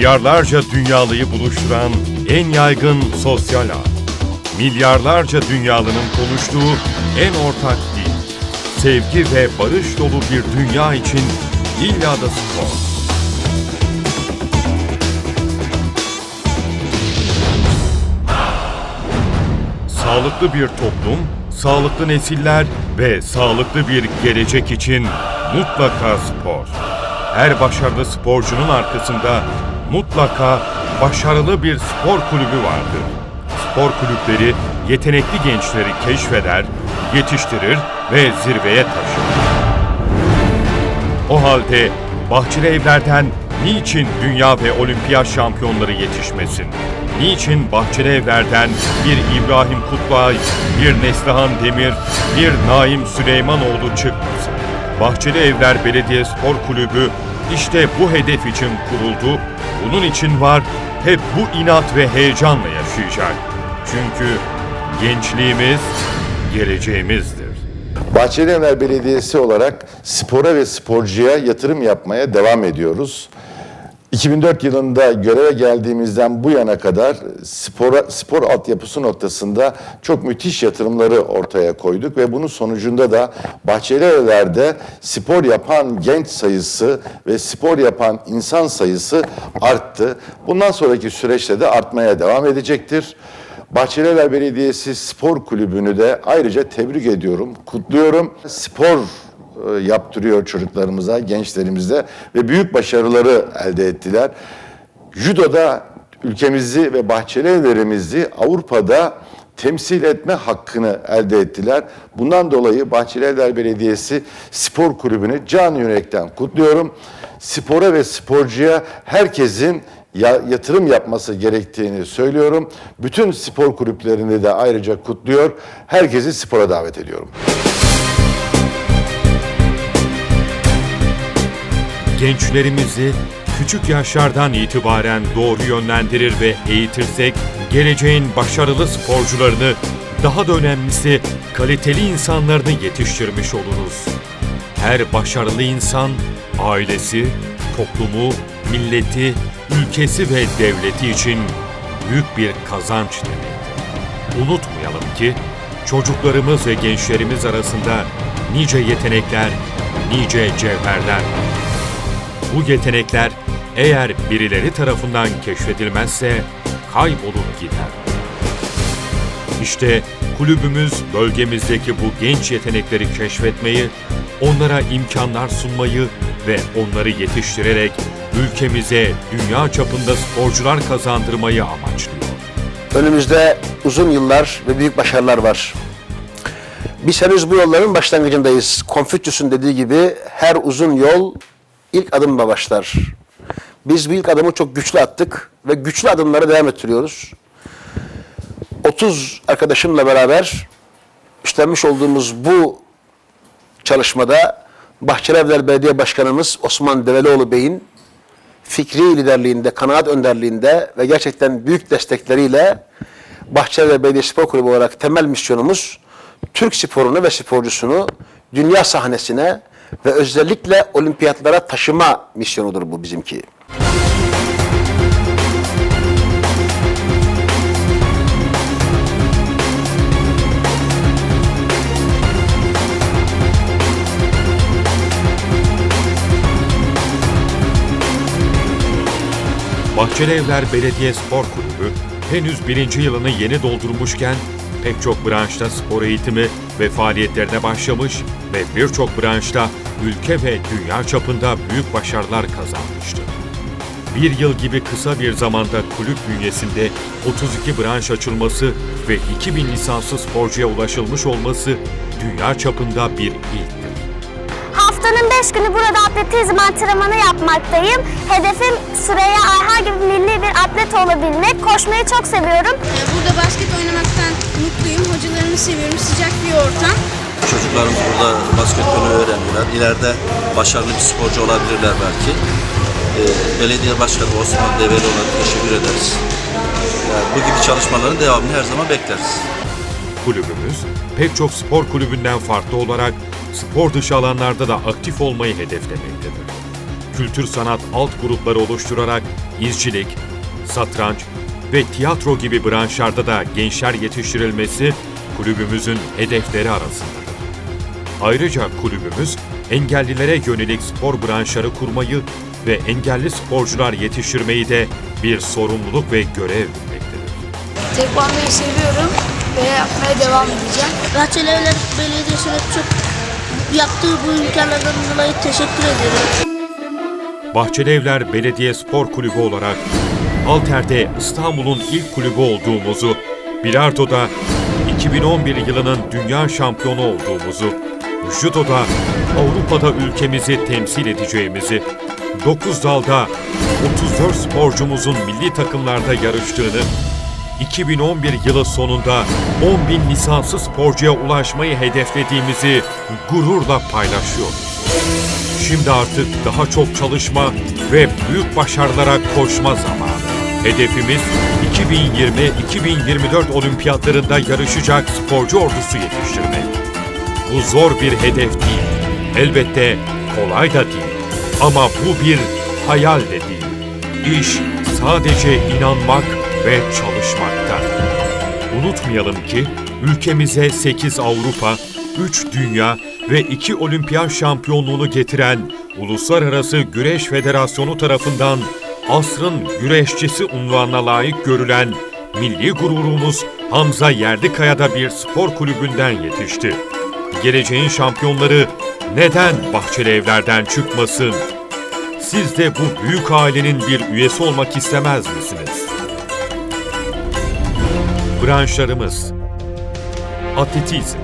Milyarlarca dünyalıyı buluşturan en yaygın sosyal ağ. Milyarlarca dünyalının konuştuğu en ortak dil. Sevgi ve barış dolu bir dünya için İlyada Spor. Sağlıklı bir toplum, sağlıklı nesiller ve sağlıklı bir gelecek için mutlaka spor. Her başarılı sporcunun arkasında mutlaka başarılı bir spor kulübü vardır. Spor kulüpleri yetenekli gençleri keşfeder, yetiştirir ve zirveye taşır. O halde Bahçeli Evler'den niçin dünya ve olimpiyat şampiyonları yetişmesin? Niçin Bahçeli Evler'den bir İbrahim Kutluay, bir Neslihan Demir, bir Naim Süleymanoğlu çıkmasın? Bahçeli Evler Belediye Spor Kulübü işte bu hedef için kuruldu. Bunun için var, hep bu inat ve heyecanla yaşayacak. Çünkü gençliğimiz geleceğimizdir. Bahçelievler Belediyesi olarak spora ve sporcuya yatırım yapmaya devam ediyoruz. 2004 yılında göreve geldiğimizden bu yana kadar spora, spor altyapısı noktasında çok müthiş yatırımları ortaya koyduk ve bunun sonucunda da Bahçelievler'de spor yapan genç sayısı ve spor yapan insan sayısı arttı. Bundan sonraki süreçte de artmaya devam edecektir. Bahçelievler Belediyesi Spor Kulübü'nü de ayrıca tebrik ediyorum, kutluyorum. Spor yaptırıyor çocuklarımıza, gençlerimize ve büyük başarıları elde ettiler. Judoda ülkemizi ve bahçelievlerimizi Avrupa'da temsil etme hakkını elde ettiler. Bundan dolayı Bahçelievler Belediyesi Spor Kulübü'nü can yürekten kutluyorum. Spora ve sporcuya herkesin ya- yatırım yapması gerektiğini söylüyorum. Bütün spor kulüplerini de ayrıca kutluyor. Herkesi spora davet ediyorum. Gençlerimizi küçük yaşlardan itibaren doğru yönlendirir ve eğitirsek geleceğin başarılı sporcularını daha da önemlisi kaliteli insanlarını yetiştirmiş oluruz. Her başarılı insan ailesi, toplumu, milleti, ülkesi ve devleti için büyük bir kazanç demektir. Unutmayalım ki çocuklarımız ve gençlerimiz arasında nice yetenekler, nice cevherler var. Bu yetenekler eğer birileri tarafından keşfedilmezse kaybolup gider. İşte kulübümüz bölgemizdeki bu genç yetenekleri keşfetmeyi, onlara imkanlar sunmayı ve onları yetiştirerek ülkemize dünya çapında sporcular kazandırmayı amaçlıyor. Önümüzde uzun yıllar ve büyük başarılar var. Biz henüz bu yolların başlangıcındayız. Konfüçyüs'ün dediği gibi her uzun yol ilk adımla başlar. Biz bu ilk adımı çok güçlü attık ve güçlü adımları devam ettiriyoruz. 30 arkadaşımla beraber üstlenmiş olduğumuz bu çalışmada Bahçelievler Belediye Başkanımız Osman Develioğlu Bey'in fikri liderliğinde, kanaat önderliğinde ve gerçekten büyük destekleriyle Bahçelievler Belediye Spor Kulübü olarak temel misyonumuz Türk sporunu ve sporcusunu dünya sahnesine ve özellikle olimpiyatlara taşıma misyonudur bu bizimki. Bahçeli Evler Belediye Spor Kulübü henüz birinci yılını yeni doldurmuşken pek çok branşta spor eğitimi ve faaliyetlerine başlamış ve birçok branşta ülke ve dünya çapında büyük başarılar kazanmıştı. Bir yıl gibi kısa bir zamanda kulüp bünyesinde 32 branş açılması ve 2000 lisanslı sporcuya ulaşılmış olması dünya çapında bir ilktir. Haftanın 5 günü burada atletizm antrenmanı yapmaktayım. Hedefim Süreyya Ayha gibi milli bir atlet olabilmek. Koşmayı çok seviyorum. Ee, Burada basket oynamaktan mutluyum. Hocalarımı seviyorum. Sıcak bir ortam. Çocuklarımız burada basketbolu öğreniyorlar. İleride başarılı bir sporcu olabilirler belki. Ee, Belediye Başkanı Osman Develi olarak teşekkür ederiz. Yani bu gibi çalışmaların devamını her zaman bekleriz. Kulübümüz pek çok spor kulübünden farklı olarak spor dışı alanlarda da aktif olmayı hedeflemektedir. kültür sanat alt grupları oluşturarak izcilik, satranç ve tiyatro gibi branşlarda da gençler yetiştirilmesi kulübümüzün hedefleri arasındadır. Ayrıca kulübümüz engellilere yönelik spor branşları kurmayı ve engelli sporcular yetiştirmeyi de bir sorumluluk ve görev bilmektedir. Tekvandoyu seviyorum ve yapmaya devam edeceğim. Bahçelievler Belediyesi'ne çok yaptığı bu imkanlardan dolayı teşekkür ederim. Bahçelievler Belediye Spor Kulübü olarak Halter'de İstanbul'un ilk kulübü olduğumuzu, Bilardo'da 2011 yılının dünya şampiyonu olduğumuzu, Judo'da Avrupa'da ülkemizi temsil edeceğimizi, 9 dalda 34 sporcumuzun milli takımlarda yarıştığını, 2011 yılı sonunda 10 bin lisanslı sporcuya ulaşmayı hedeflediğimizi gururla paylaşıyoruz. Şimdi artık daha çok çalışma ve büyük başarılara koşma zamanı. Hedefimiz 2020-2024 olimpiyatlarında yarışacak sporcu ordusu yetiştirmek. Bu zor bir hedef değil. Elbette kolay da değil. Ama bu bir hayal de değil. İş sadece inanmak ve çalışmakta. Unutmayalım ki ülkemize 8 Avrupa, 3 Dünya ve 2 Olimpiyat şampiyonluğunu getiren Uluslararası Güreş Federasyonu tarafından asrın güreşçisi unvanına layık görülen milli gururumuz Hamza Yerlikaya'da bir spor kulübünden yetişti. Geleceğin şampiyonları neden Bahçeli Evler'den çıkmasın? Siz de bu büyük ailenin bir üyesi olmak istemez misiniz? Branşlarımız Atletizm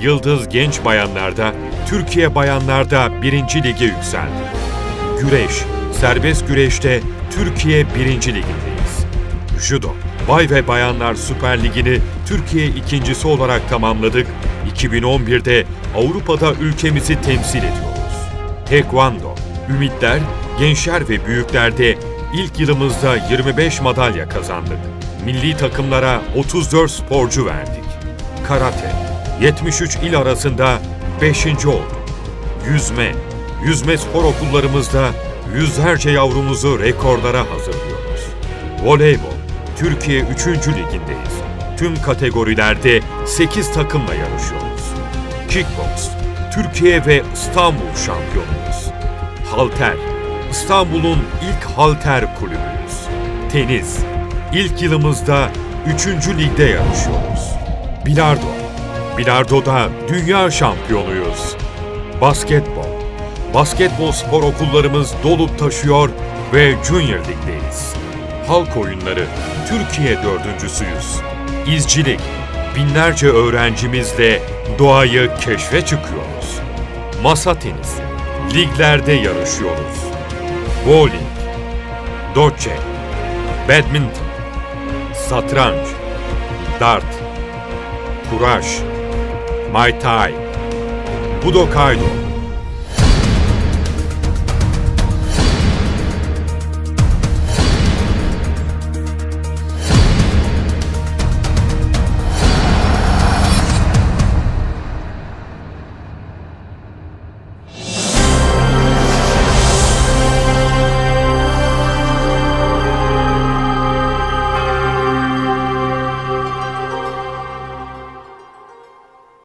Yıldız Genç Bayanlarda, Türkiye Bayanlarda birinci lige yükseldi. Güreş, serbest güreşte Türkiye birinci ligindeyiz. Judo, Bay ve Bayanlar Süper Ligi'ni Türkiye ikincisi olarak tamamladık. 2011'de Avrupa'da ülkemizi temsil ediyoruz. Taekwondo, Ümitler, Gençler ve Büyüklerde ilk yılımızda 25 madalya kazandık. Milli takımlara 34 sporcu verdik. Karate, 73 il arasında 5. olduk. Yüzme, yüzme spor okullarımızda yüzlerce yavrumuzu rekorlara hazırlıyoruz. Voleybol, Türkiye 3. ligindeyiz. Tüm kategorilerde 8 takımla yarışıyoruz. Kickbox, Türkiye ve İstanbul şampiyonuyuz. Halter, İstanbul'un ilk halter kulübüyüz. Tenis, ilk yılımızda 3. ligde yarışıyoruz. Bilardo, Bilardo'da dünya şampiyonuyuz. Basketbol, basketbol spor okullarımız dolup taşıyor ve Junior Lig'deyiz. Halk oyunları, Türkiye dördüncüsüyüz. İzcilik, binlerce öğrencimizle doğayı keşfe çıkıyoruz. Masa tenisi, liglerde yarışıyoruz. Bowling, doce, badminton, satranç, dart, kuraş, Muay Thai, Budokai,